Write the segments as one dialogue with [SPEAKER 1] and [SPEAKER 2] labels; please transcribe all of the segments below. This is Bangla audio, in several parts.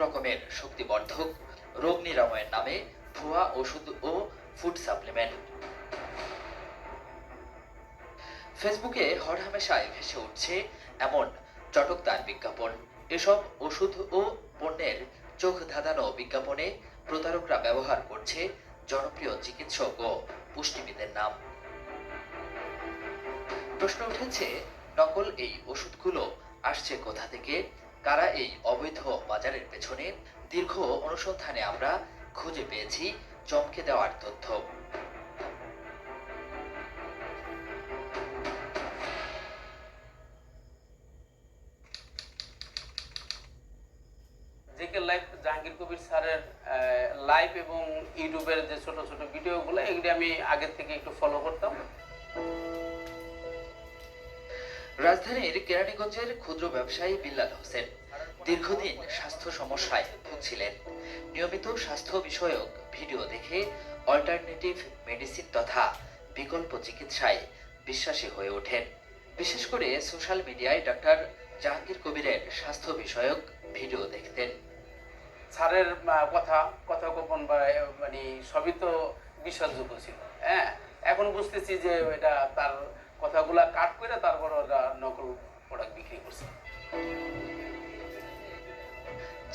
[SPEAKER 1] রকমের শক্তিবর্ধক, রোগ নিরাময়ের নামে ভুয়া ওষুধ ও ফুড সাপ্লিমেন্ট ফেসবুকে হরহামেশায় ভেসে উঠছে এমন চটকদার বিজ্ঞাপন। এসব ওষুধ ও পণ্যের চোখ ধাঁধানো বিজ্ঞাপনে প্রতারকরা ব্যবহার করছে জনপ্রিয় চিকিৎসক ও পুষ্টিবিদের নাম। প্রশ্ন উঠেছে, নকল এই ওষুধগুলো আসছে কোথা থেকে? কারা এই অবৈধ বাজারের পেছনে দীর্ঘ অনুসন্ধানে আমরা খুঁজে পেয়েছি চমকে দেওয়ার তথ্য।
[SPEAKER 2] জেকে লাইভ জাহাঙ্গীর কবির স্যারের লাইভ এবং ইউটিউবের যে ছোট ছোট ভিডিওগুলো এগুলি আমি আগের থেকে একটু ফলো করতাম।
[SPEAKER 1] রাজধানীর কেরানীগঞ্জের ক্ষুদ্র ব্যবসায়ী বিল্লাল হোসেন দীর্ঘদিন স্বাস্থ্য সমস্যায় ভুগছিলেন। নিয়মিত স্বাস্থ্য বিষয়ক ভিডিও দেখে অল্টারনেটিভ মেডিসিন তথা বিকল্প চিকিৎসায় বিশ্বাসী হয়ে ওঠেন। বিশেষ করে সোশ্যাল মিডিয়ায় ডাক্তার জাহাঙ্গীর কবিরের স্বাস্থ্য বিষয়ক ভিডিও দেখতেন।
[SPEAKER 2] স্যারের কথা, কথোপকথন মানে সবই তো বিশ্বাসযোগ্য ছিল। হ্যাঁ এখন বুঝতেছি যে এটা তার কথাগুলা কাট করে তারপর ওরা নকল প্রোডাক্ট বিক্রি করছে।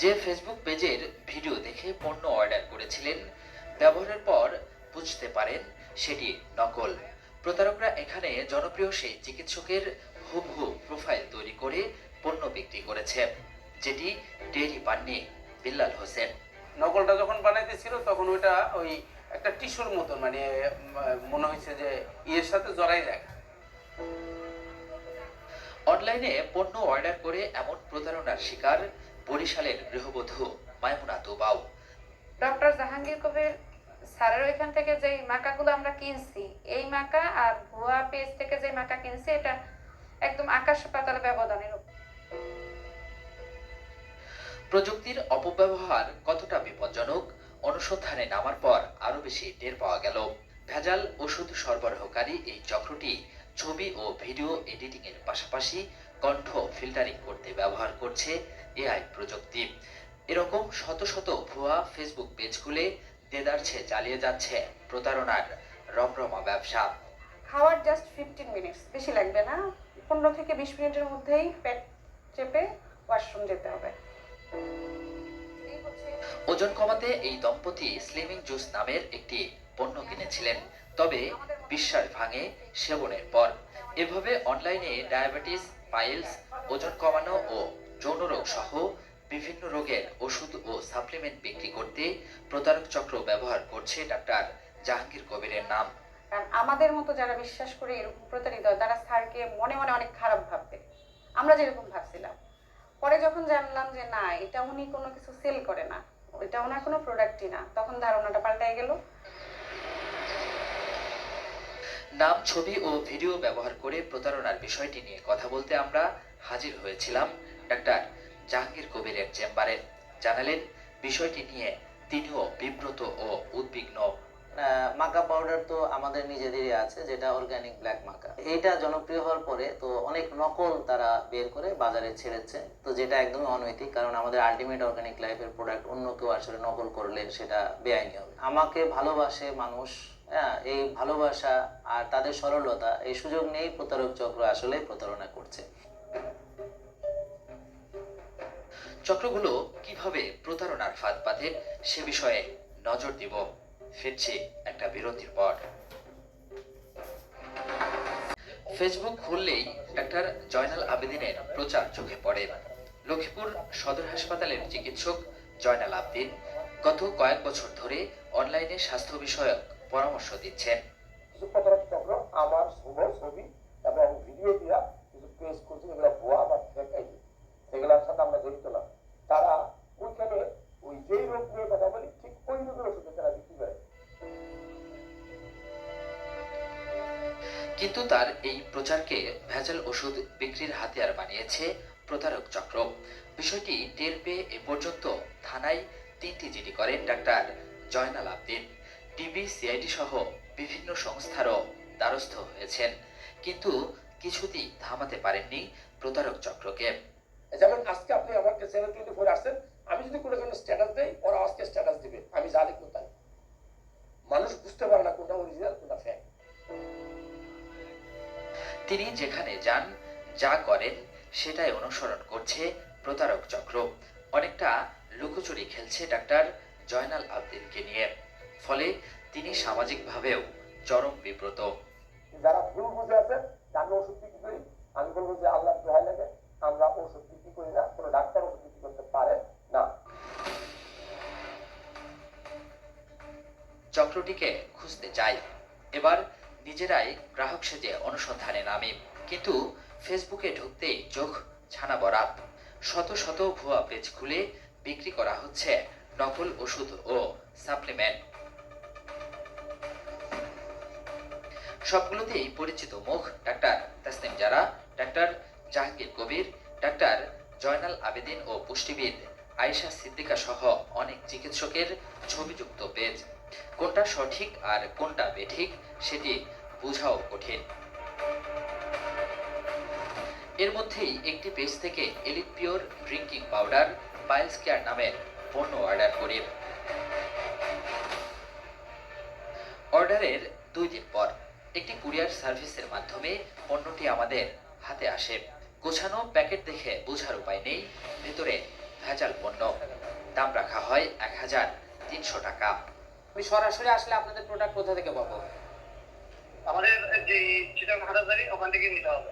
[SPEAKER 1] যে ফেসবুক পেজের ভিডিও দেখে পণ্য অর্ডার করেছিলেন ব্যবহারের পর বুঝতে পারেন সেটি নকল। প্রতারকরা এখানে জনপ্রিয় সেই চিকিৎসকের হুবহু প্রোফাইল তৈরি করে পণ্য বিক্রি করেছে যেটি টেরি পাননি বিল্লাল হোসেন।
[SPEAKER 2] নকলটা যখন বানাইতেছিল তখন ওইটা ওই একটা টিস্যুর মতন মানে মনে হয়েছে যে ইয়ের সাথে জড়াই যায়।
[SPEAKER 1] অনলাইনে পণ্য অর্ডার করে এমন প্রতারণার শিকার বরিশালের গৃহবধূ মায়মুনা তুবাও।
[SPEAKER 3] ডক্টর জাহাঙ্গীর কবির স্যারের ওইখান থেকে যে মাকাগুলো আমরা কিনছি এই মাকা আর ভুয়া পেজ থেকে যে মাকা কিনছি এটা একদম আকাশ পাতাল ব্যবধানের
[SPEAKER 1] প্রযুক্তির অপব্যবহার কতটা বিপজ্জনক অনুসন্ধানে নামার পর আরও বেশি টের পাওয়া গেল। ভেজাল ওষুধ সরবরাহকারী এই চক্রটি ছবি ও ভিডিও এডিটিং এর পাশাপাশি কণ্ঠ ফিল্টারিং করতে ব্যবহার করছে এআই প্রযুক্তি। এরকম শত শত ভুয়া ফেসবুক পেজ খুলে দেদারছে চালিয়ে যাচ্ছে প্রতারণার রমরমা ব্যবসা।
[SPEAKER 3] খাওয়ার জাস্ট ফিফটিন মিনিটস বেশি লাগবে না। পনেরো থেকে বিশ মিনিটের মধ্যেই পেট চেপে ওয়াশরুম যেতে হবে।
[SPEAKER 1] ওজন কমাতে এই দম্পতি স্লিমিং জুস নামের একটি পণ্য কিনেছিলেন। তবে বিশ্বাস ভাঙে সেবনের পর। এভাবে অনলাইনে ডায়াবেটিস পাইলস ওজন কমানো ও যৌন রোগ সহ বিভিন্ন রোগের ওষুধ ও সাপ্লিমেন্ট বিক্রি করতে প্রতারক চক্র ব্যবহার করছে ডাক্তার জাহাঙ্গীর কবিরের নাম।
[SPEAKER 3] কারণ আমাদের মতো যারা বিশ্বাস করে এরকম প্রতারিত তারা স্যারকে মনে মনে অনেক খারাপ ভাববে। আমরা যেরকম ভাবছিলাম। পরে যখন জানলাম যে না, এটা উনি কোনো কিছু সেল করে না এটা ওনার কোনো প্রোডাক্টই না, তখন ধারণাটা পাল্টাই গেল।
[SPEAKER 1] নাম, ছবি ও ভিডিও ব্যবহার করে প্রতারণার বিষয়টি নিয়ে কথা বলতে আমরা হাজির হয়েছিলাম ডাক্তার জাহাঙ্গীর কবিরের চেম্বারে। জানালেন, বিষয়টি নিয়ে তিনিও বিব্রত ও উদ্বিগ্ন।
[SPEAKER 4] মাকা পাউডার তো আমাদের নিজেদেরই আছে, যেটা অর্গানিক ব্ল্যাক মাকা এটা জনপ্রিয় হওয়ার পরে তো অনেক নকল তারা বের করে বাজারে ছেড়েছে। তো যেটা একদমই অনৈতিক, কারণ আমাদের আলটিমেট অর্গানিক লাইফের প্রোডাক্ট অন্য কেউ আসলে নকল করলে সেটা বেআইনি হবে। আমাকে ভালোবাসে মানুষ হ্যাঁ এই ভালোবাসা আর তাদের সরলতা, এই সুযোগ নিয়েই প্রতারক চক্র আসলে প্রতারণা করছে।
[SPEAKER 1] চক্রগুলো কীভাবে প্রতারণার ফাঁদ পাতে, সে বিষয়ে নজর দিব। ফিরছি একটা বিরতির পর। ফেসবুক খুললেই ডাক্তার জয়নাল আবেদিনের প্রচার চোখে পড়ে। লক্ষ্মীপুর সদর হাসপাতালের চিকিৎসক জয়নাল আবেদিন গত কয়েক বছর ধরে অনলাইনে স্বাস্থ্য বিষয়ক পরামর্শ দিচ্ছেন
[SPEAKER 5] কিছু প্রতারক চক্র আমার সুন্দর ছবি এবং ভিডিও দিয়া কিছু পেজ করছে যেগুলো ভুয়া বা ফেক আইডি সেগুলোর সাথে আমরা জড়িত না। তারা ওইখানে ওই যেই রোগ নিয়ে কথা বলি ঠিক ওই রোগের ওষুধ তারা বিক্রি করে।
[SPEAKER 1] কিন্তু তার এই প্রচারকে ভেজাল ওষুধ বিক্রির হাতিয়ার বানিয়েছে প্রতারক চক্র। বিষয়টি টের পেয়ে এ পর্যন্ত থানায় তিনটি জিডি করেন doctor Joynal Abedin. DB CID সহ বিভিন্ন সংস্থারও দ্বারস্থ হয়েছেন। কিন্তু কিছুতেই থামাতে পারেননি প্রতারক চক্রকে।
[SPEAKER 5] যেমন আজকে আপনি আমার চ্যানেল টোয়েন্টি ফোর আসছেন আমি যদি কোনো জন্য স্ট্যাটাস দেই ওরা আজকে স্ট্যাটাস দিবে। আমি জানি তাই। মানুষ বুঝতে পারে না কোনটা অরিজিনাল কোনটা ফ্যাক
[SPEAKER 1] তিনি যেখানে যান যা করেন সেটাই অনুসরণ করছে প্রতারক চক্র। অনেকটা লুকোচুরি খেলছে ডাক্তার জয়নাল আবদিনকে নিয়ে। ফলে তিনি সামাজিকভাবেও চরম বিব্রত।
[SPEAKER 5] যারা ভুল বুঝে আছে যে আমি ওষুধ বিক্রি করি। আমি বলব যে আল্লাহ দোহাই লাগে আমরা ওষুধ বিক্রি করি না কোনো ডাক্তার ওষুধ বিক্রি করতে পারে না।
[SPEAKER 1] চক্রটিকে খুঁজতে চাই। এবার নিজেরাই গ্রাহক সেজে অনুসন্ধানে নামি। কিন্তু ফেসবুকে ঢুকতেই চোখ ছানা বরাত। শত শত ভুয়া পেজ খুলে বিক্রি করা হচ্ছে নকল ওষুধ ও সাপ্লিমেন্ট। সবগুলোতেই পরিচিত মুখ, doctor Tasnim Jara, doctor Jahangir Kabir, doctor Joynal Abedin ও পুষ্টিবিদ আয়েশা সিদ্দিকা সহ অনেক চিকিৎসকের ছবিযুক্ত পেজ। কোনটা সঠিক আর কোনটা বেঠিক সেটি বোঝাও কঠিন। এর মধ্যেই একটি পেজ থেকে Elite pure drinking powder piles care নামের পণ্য অর্ডার করি। অর্ডারের দুই দিন পর একটি কুরিয়ার সার্ভিসের মাধ্যমে পণ্যটি আমাদের হাতে আসে। গোছানো প্যাকেট দেখে বোঝার উপায় নেই। ভেতরে ভেজাল পণ্য। দাম রাখা হয় এক হাজার তিনশো টাকা।
[SPEAKER 6] আমি সরাসরি আসলে আপনাদের প্রোডাক্ট কোথা থেকে পাবো?
[SPEAKER 7] আমাদের যে চিটাং হাটাজারি ওখান থেকে নিতে হবে।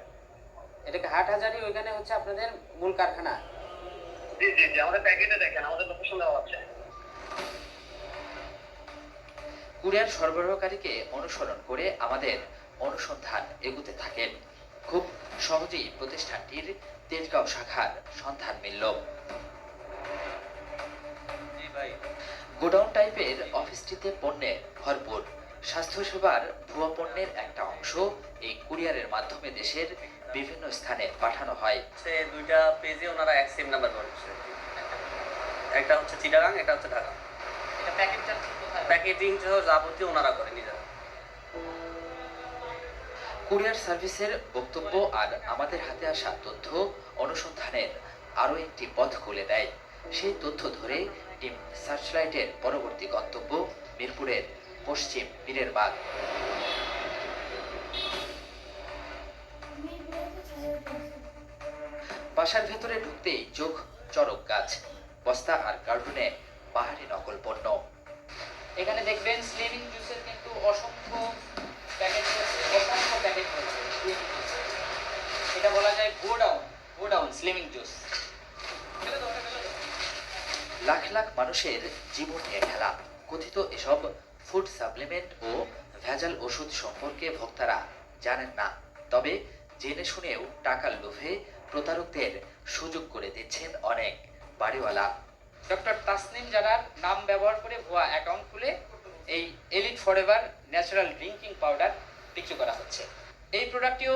[SPEAKER 6] এটাকে হাট হাজারি ওইখানে হচ্ছে আপনাদের মূল কারখানা?
[SPEAKER 7] জি জি জি আমাদের প্যাকেটে দেখেন আমাদের লোকেশন দেওয়া আছে।
[SPEAKER 1] কুরিয়ার সরবরাহকারীকে অনুসরণ করে আমাদের অনুসন্ধান এগুতে থাকেন। খুব সহজেই প্রতিষ্ঠানটির তেজগাঁও শাখার সন্ধান মিলল। গোডাউন টাইপের অফিসটিতে পণ্যে ভরপুর স্বাস্থ্যসেবার ভুয়া পণ্যের একটা অংশ এই কুরিয়ারের মাধ্যমে দেশের বিভিন্ন স্থানে পাঠানো হয়।
[SPEAKER 8] দুইটা পেজে ওনারা এক সেম নাম্বার একটা হচ্ছে চিটাগাং একটা হচ্ছে ঢাকা। প্যাকেটিং সহ যাবতীয় ওনারা করে নিজেরা
[SPEAKER 1] কুরিয়ার সার্ভিসের বক্তব্য আর আমাদের হাতে আসা তথ্য অনুসন্ধানের আরও একটি পথ খুলে দেয়। সেই তথ্য ধরে টিম সার্চলাইটের পরবর্তী গন্তব্য মিরপুরের পশ্চিম পীরের বাগ। বাসার ভেতরে ঢুকতেই চোখ চরক গাছ, বস্তা আর কার্টুনে পাহাড়ি নকল পণ্য।
[SPEAKER 6] এখানে দেখবেন স্লিমিং জুসের কিন্তু অসংখ্য প্যাকেট রয়েছে, অসংখ্য প্যাকেট রয়েছে এটা বলা যায় godown godown slimming juice
[SPEAKER 1] lakh lakh মানুষের জীবন নিয়ে খেলা, কথিত এসব ফুড সাপ্লিমেন্ট ও ভেজাল ওষুধ সম্পর্কে ভোক্তারা জানেন না, তবে জেনে শুনেও টাকার লোভে প্রতারকদের সুযোগ করে দিচ্ছেন অনেক বাড়িওয়ালা।
[SPEAKER 6] ডক্টর তাসনিম জারার নাম ব্যবহার করে ভুয়া অ্যাকাউন্ট খুলে এই Elite forever natural drinking powder বিক্রি করা হচ্ছে। এই প্রোডাক্টটিও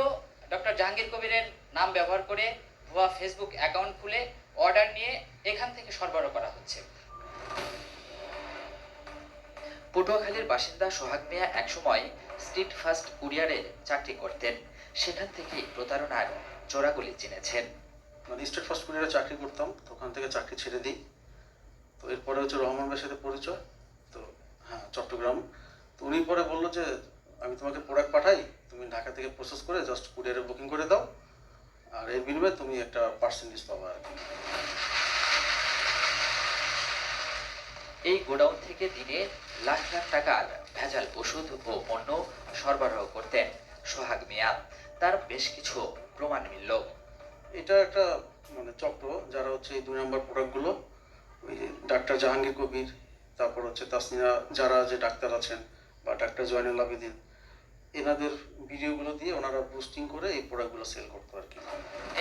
[SPEAKER 6] ডক্টর জাহাঙ্গীর কবিরের নাম ব্যবহার করে ভুয়া ফেসবুক অ্যাকাউন্ট খুলে অর্ডার নিয়ে এখান থেকে সরবরাহ করা হচ্ছে।
[SPEAKER 1] পটুয়াখালীর বাসিন্দা সোহাগ মিয়া একসময় স্ট্রিট ফাস্ট কুরিয়ারে চাকরি করতেন। সেখান থেকেই প্রতারণার চোরাগুলি চিনেছেন।
[SPEAKER 9] মানে স্টেট ফার্স্ট কুরিয়ারে চাকরি করতাম ওখান থেকে চাকরি ছেড়ে দিই। তো এরপরে হচ্ছে রহমান ভাইয়ের সাথে পরিচয় তো হ্যাঁ চট্টগ্রাম। তো উনি পরে বলল যে আমি তোমাকে প্রোডাক্ট পাঠাই তুমি ঢাকা থেকে প্রসেস করে জাস্ট কুরিয়ারে বুকিং করে দাও আর এর বিনিময়ে তুমি একটা পার্সেন্টেজ পাবা আর কি।
[SPEAKER 1] এই গোডাউন থেকে দিনে লাখ লাখ টাকার ভেজাল ওষুধ ও পণ্য সরবরাহ করতেন সোহাগ মিয়া। তার বেশ কিছু প্রমাণ মিলল।
[SPEAKER 9] এটা একটা মানে চক্র যারা হচ্ছে এই দুই নম্বর প্রোডাক্টগুলো ওই যে ডাক্তার জাহাঙ্গীর কবির, তারপর হচ্ছে তাসনিয়া যারা যে ডাক্তার আছেন বা ডাক্তার জয়নুল আবেদিন, এনাদের ভিডিওগুলো দিয়ে ওনারা বুস্টিং করে এই প্রোডাক্টগুলো সেল করতো আর কি।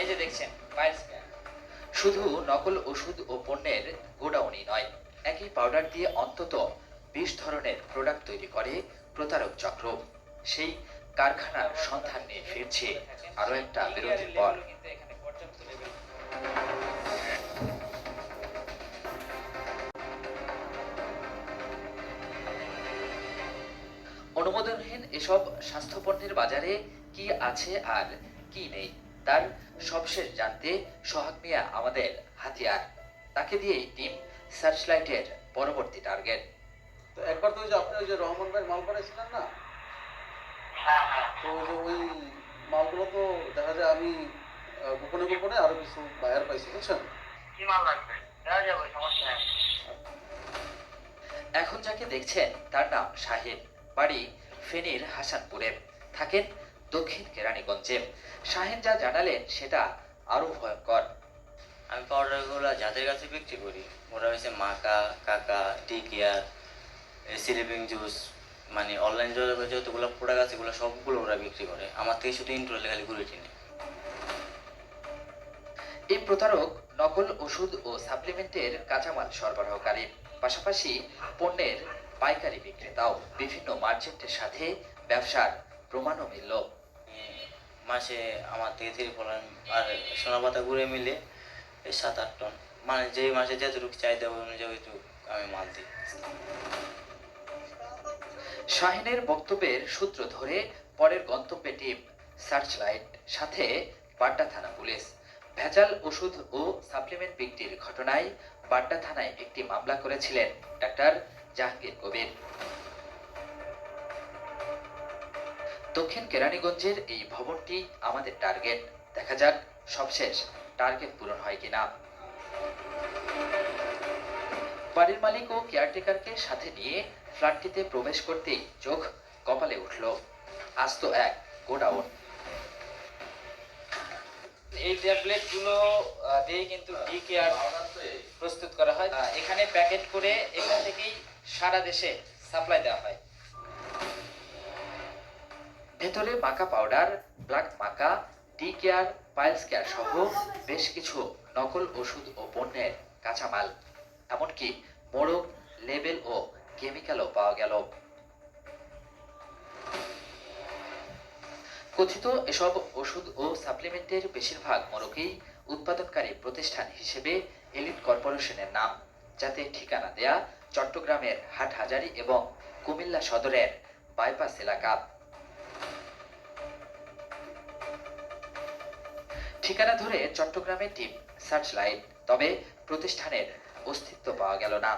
[SPEAKER 6] এই যে দেখছেন
[SPEAKER 1] শুধু নকল ওষুধ ও পণ্যের গোডাউনই নয়, একই পাউডার দিয়ে অন্তত বিশ ধরনের প্রোডাক্ট তৈরি করে প্রতারক চক্র। সেই কারখানার সন্ধান নিয়ে ফিরছে আরও একটা বিরতির পর। অনুমোদনহীন এসব স্বাস্থ্যপণ্যের বাজারে কি আছে আর কি নেই তার সবশেষ জানতে সোহাগ মিয়া আমাদের হাতিয়ার। তাকে দিয়ে টিম সার্চলাইটের পরবর্তী টার্গেট।
[SPEAKER 9] তো একবার তো ওই যে আপনি ওই যে রহমান ভাইয়ের মাল করেছিলেন না? তো ওই যে ওই মালগুলো তো দেখা যায় আমি গোপনে গোপনে আরও কিছু বায়ার পাইছি বুঝছেন?
[SPEAKER 7] কি মাল লাগবে? যাবে সমস্যা
[SPEAKER 1] এখন যাকে দেখছেন তার নাম শাহিন। বাড়ি ফেনীর হাসানপুরে। থাকেন দক্ষিণ কেরানীগঞ্জে। শাহিন যা জানালেন সেটা আরও ভয়ঙ্কর।
[SPEAKER 10] আমি পাউডারগুলো যাদের কাছে বিক্রি করি ওরা হয়েছে মাকা কাকা টি সিলিপিং জুস মানে অনলাইন যতগুলো প্রোডাক্ট আছে এগুলো সবগুলো ওরা বিক্রি করে। আমার থেকে শুধু ইন্টারলে খালি ঘুরে কিনে
[SPEAKER 1] এই প্রতারক নকল ওষুধ ও সাপ্লিমেন্টের কাঁচামাল সরবরাহকারী। পাশাপাশি পণ্যের পাইকারি বিক্রেতাও বিভিন্ন মার্চেন্টের সাথে ব্যবসার প্রমাণও মিলল।
[SPEAKER 10] মাসে আমার থেকে থ্রি ফলান আর সোনা পাতা ঘুরে মিলে সাত আট টন। মানে যেই মাসে যতটুকু চাহিদা অনুযায়ী ওইটুকু আমি মাল দিই।
[SPEAKER 1] শাহিনের বক্তব্যের সূত্র ধরে পরের গন্তব্যে টিম সার্চ লাইট সাথে বাড্ডা থানা পুলিশ। ভেজাল ওষুধ ও সাপ্লিমেন্ট বিক্রির ঘটনায় বাড্ডা থানায় একটি মামলা করেছিলেন ডাক্তার জাহাঙ্গীর কবির। দক্ষিণ কেরানীগঞ্জের এই ভবনটি আমাদের টার্গেট। দেখা যাক সবশেষ টার্গেট পূরণ হয় কিনা। বাড়ির মালিক ও কেয়ারটেকারকে সাথে নিয়ে ফ্ল্যাটটিতে প্রবেশ করতেই চোখ কপালে উঠল। আস্ত এক গোডাউন।
[SPEAKER 6] এই ট্যাবলেটগুলো দিয়ে কিন্তু ডি কেয়ার প্রস্তুত করা হয়। এখানে প্যাকেট করে এখান থেকেই সারা দেশে সাপ্লাই দেওয়া হয়।
[SPEAKER 1] ভেতরে maca powder black maca D care piles care সহ বেশ কিছু নকল ওষুধ ও পণ্যের কাঁচামাল, এমনকি মোড়ক লেবেল ও কেমিক্যালও পাওয়া গেল। কথিত এসব ওষুধ ও সাপ্লিমেন্টের বেশিরভাগ মোড়কেই উৎপাদনকারী প্রতিষ্ঠান হিসেবে এলিট কর্পোরেশনের নাম, যাতে ঠিকানা দেয়া চট্টগ্রামের হাটহাজারী এবং কুমিল্লা সদরের বাইপাস এলাকা। ঠিকানা ধরে চট্টগ্রামের টিম সার্চ লাইট তবে প্রতিষ্ঠানের অস্তিত্ব পাওয়া গেল না।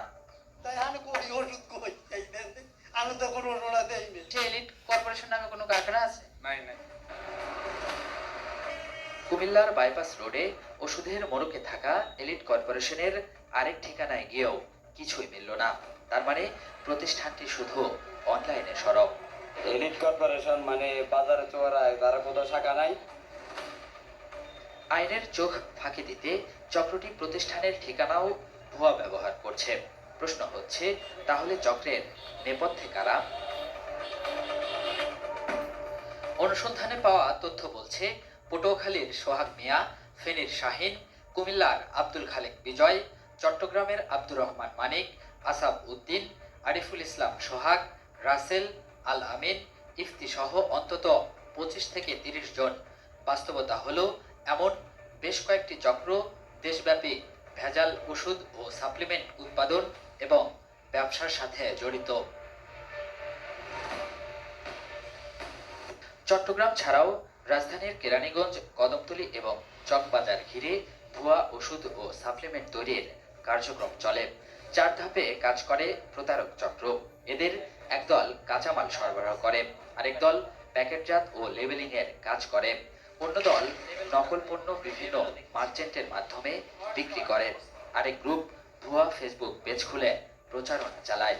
[SPEAKER 6] কর্পোরেশন নামে কোনো কারখানা আছে?
[SPEAKER 2] নাই নাই।
[SPEAKER 1] কুমিল্লার বাইপাস রোডে ওষুধের মোড়কে থাকা এলিট কর্পোরেশনের আরেক ঠিকানায় গিয়েও কিছুই মিলল না। তার মানে প্রতিষ্ঠানটি শুধু অনলাইনে সরব।
[SPEAKER 11] এলিট কর্পোরেশন মানে বাজারে চোরায় তারা কোথাও শাখা নাই?
[SPEAKER 1] আইনের চোখ ফাঁকি দিতে চক্রটি প্রতিষ্ঠানের ঠিকানাও ভুয়া ব্যবহার করছে। প্রশ্ন হচ্ছে তাহলে চক্রের নেপথ্যে কারা? অনুসন্ধানে পাওয়া তথ্য বলছে পটুয়াখালীর সোহাগ মিয়া ফেনীর শাহিন কুমিল্লার আব্দুল খালেক বিজয় চট্টগ্রামের আব্দুর রহমান মানিক আসাব উদ্দিন, আরিফুল ইসলাম সোহাগ, রাসেল আল আমিন, ইফতি সহ অন্তত পঁচিশ থেকে তিরিশ জন। বাস্তবতা হলো এমন বেশ কয়েকটি চক্র, দেশব্যাপী ভেজাল ওষুধ ও সাপ্লিমেন্ট উৎপাদন এবং ব্যবসার সাথে জড়িত। চট্টগ্রাম ছাড়াও রাজধানীর কেরানীগঞ্জ, কদমতলী এবং চকবাজার ঘিরে ভুয়া ওষুধ ও সাপ্লিমেন্ট তৈরির কার্যক্রম চলে। চার ধাপে কাজ করে প্রতারক চক্র। এদের একদল কাঁচামাল সরবরাহ করে, আরেক দল প্যাকেটজাত ও লেবেলিং এর কাজ করে। অন্য দল নকল পণ্য বিভিন্ন মার্চেন্টের মাধ্যমে বিক্রি করে। আরেক গ্রুপ ভুয়া ফেসবুক পেজ খুলে প্রচারণা চালায়।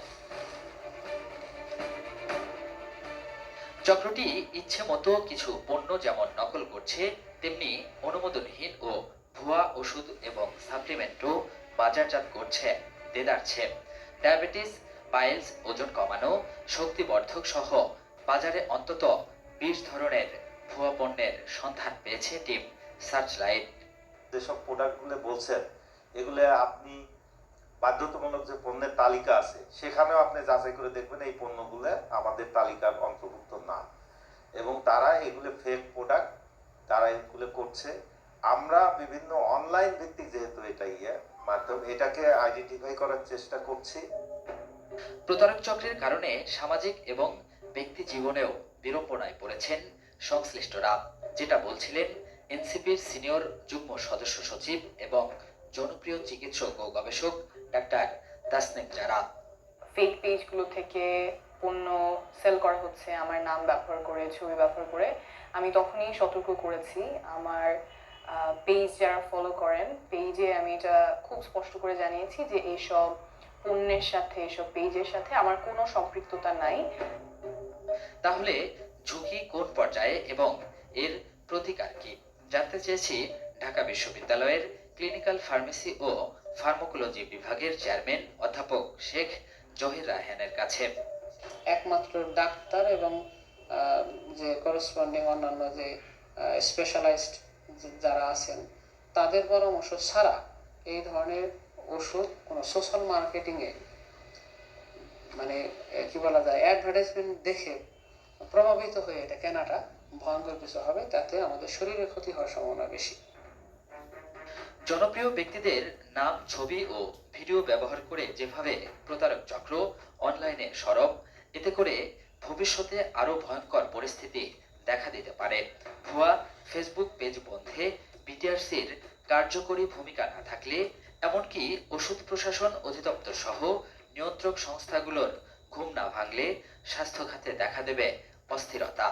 [SPEAKER 1] চক্রটি ইচ্ছে মতো কিছু পণ্য যেমন নকল করছে, তেমনি অনুমোদনহীন ও ভুয়া ওষুধ এবং সাপ্লিমেন্টও বাজারজাত করছে, দেদারছে। ডায়াবেটিস, পাইলস, ওজন কমানো, শক্তিবর্ধক সহ বাজারে অন্তত বিশ ধরনের ভুয়া পণ্যের সন্ধান পেয়েছে টিম সার্চ লাইট
[SPEAKER 12] যেসব প্রোডাক্টগুলো বলছেন, এগুলো আপনি বাধ্যতামূলক যে পণ্যের তালিকা আছে, সেখানেও আপনি যাচাই করে দেখবেন এই পণ্যগুলো আমাদের তালিকার অন্তর্ভুক্ত না। এবং তারা এগুলো ফেক প্রোডাক্ট তারা এগুলো করছে। আমরা বিভিন্ন অনলাইন ভিত্তিক যেহেতু এটা ইয়ে মাধ্যম এটাকে আইডেন্টিফাই করার চেষ্টা করছি।
[SPEAKER 1] প্রতারক চক্রের কারণে সামাজিক এবং ব্যক্তি জীবনেও বিড়ম্বনায় পড়েছেন সংশ্লিষ্টরা। যেটা বলছিলেন এনসিপির সিনিয়র যুগ্ম সদস্য সচিব এবং জনপ্রিয় চিকিৎসক ও গবেষক ডাক্তার তাসনিম জারা।
[SPEAKER 13] ফেক পেজগুলো থেকে পণ্য সেল করা হচ্ছে আমার নাম ব্যবহার করে ছবি ব্যবহার করে। আমি তখনই সতর্ক করেছি আমার পেজ যারা ফলো করেন পেজে আমি এটা খুব স্পষ্ট করে জানিয়েছি যে এইসব পণ্যের সাথে এসব পেজের সাথে আমার কোনো সম্পৃক্ততা নাই।
[SPEAKER 1] তাহলে ঝুঁকি কোন পর্যায়ে এবং এর প্রতিকার কি? জানতে চেয়েছি ঢাকা বিশ্ববিদ্যালয়ের ক্লিনিক্যাল ফার্মেসি ও ফার্মাকোলজি বিভাগের চেয়ারম্যান অধ্যাপক শেখ জহির রায়হানের কাছে।
[SPEAKER 14] একমাত্র ডাক্তার এবং যে করসপন্ডিং অন্যান্য যে স্পেশালাইজড যারা আছেন, তাদের পরামর্শ ছাড়া এই ধরনের ওষুধ কোনো সোশ্যাল মার্কেটিংয়ে মানে কি বলা যায় অ্যাডভার্টাইজমেন্ট দেখে প্রভাবিত হয়ে এটা কেনাটা ভয়ঙ্কর কিছু হবে, তাতে আমাদের শরীরে ক্ষতি হওয়ার সম্ভাবনা বেশি।
[SPEAKER 1] জনপ্রিয় ব্যক্তিদের নাম, ছবি ও ভিডিও ব্যবহার করে যেভাবে প্রতারক চক্র অনলাইনে সরব, এতে করে ভবিষ্যতে আরও ভয়ঙ্কর পরিস্থিতি দেখা দিতে পারে। ভুয়া ফেসবুক পেজ বন্ধে বিটিআরসির কার্যকরী ভূমিকা না থাকলে, এমনকি ওষুধ প্রশাসন অধিদপ্তর সহ নিয়ন্ত্রক সংস্থাগুলোর ঘুম না ভাঙলে স্বাস্থ্য খাতে দেখা দেবে অস্থিরতা।